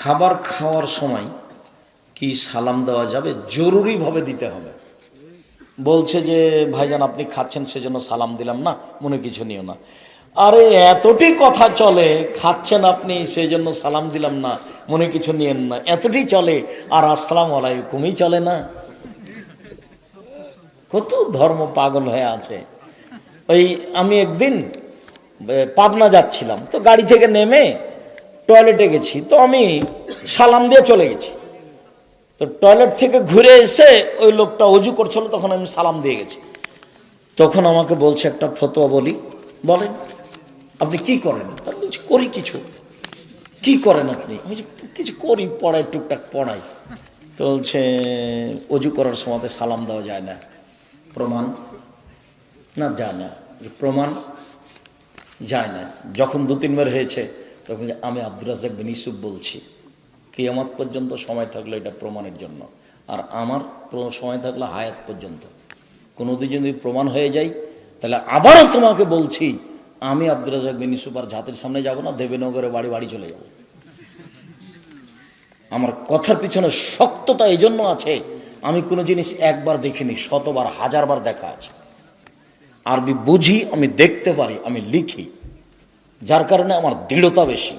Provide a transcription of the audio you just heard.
খাবার খাওয়ার সময় কি সালাম দেওয়া যাবে? জরুরিভাবে দিতে হবে। বলছে যে, ভাইজান, আপনি খাচ্ছেন, সেজন্য সালাম দিলাম না, মনে কিছু নিও না। আরে, এতটি কথা চলে, খাচ্ছেন আপনি সেই জন্য সালাম দিলাম না, মনে কিছু নিয়েন না। এতটি চলে, আর আসসালাম আলাইকুমই চলে না। কত ধর্ম পাগল হয়ে আছে। ওই, আমি একদিন পাবনা যাচ্ছিলাম, তো গাড়ি থেকে নেমে টয়লেটে গেছি, তো আমি সালাম দিয়ে চলে গেছি। তো টয়লেট থেকে ঘুরে এসে ওই লোকটা অজু করছিল, তখন আমি সালাম দিয়ে গেছি। তখন আমাকে বলছে, একটা ফতোয়া বলি। বলেন, আপনি কি করেন? আমি বলছি, করি কিছু। কি করেন আপনি? আমি কিছু করি, পড়াই, টুকটাক পড়াই। তো বলছে, অজু করার সময় সালাম দেওয়া যায় না। প্রমাণ? না, যায় না। প্রমাণ? যায় না। যখন দু তিনবার হয়েছে তখন আমি আব্দুর রাজাক বিন ইসুফ বলছি, কিয়ামত পর্যন্ত সময় থাকল এটা প্রমাণের জন্য। আর আমার সময় থাকল হায়াত পর্যন্ত। কোনোদিন যদি প্রমাণ হয়ে যায়, তাহলে আবারও তোমাকে বলছি, আমি আব্দুর রাজাক বিন ইসুফ আর জাতির সামনে যাব না, দেবেনগরে বাড়ি বাড়ি চলে যাব। আমার কথার পিছনে শক্ততা এই জন্য আছে, আমি কোনো জিনিস একবার দেখিনি, শতবার, হাজারবার দেখা আছে। আরবি বুঝি, আমি দেখতে পারি, আমি লিখি। যার কারণে আমার দৃঢ়তা বেশি।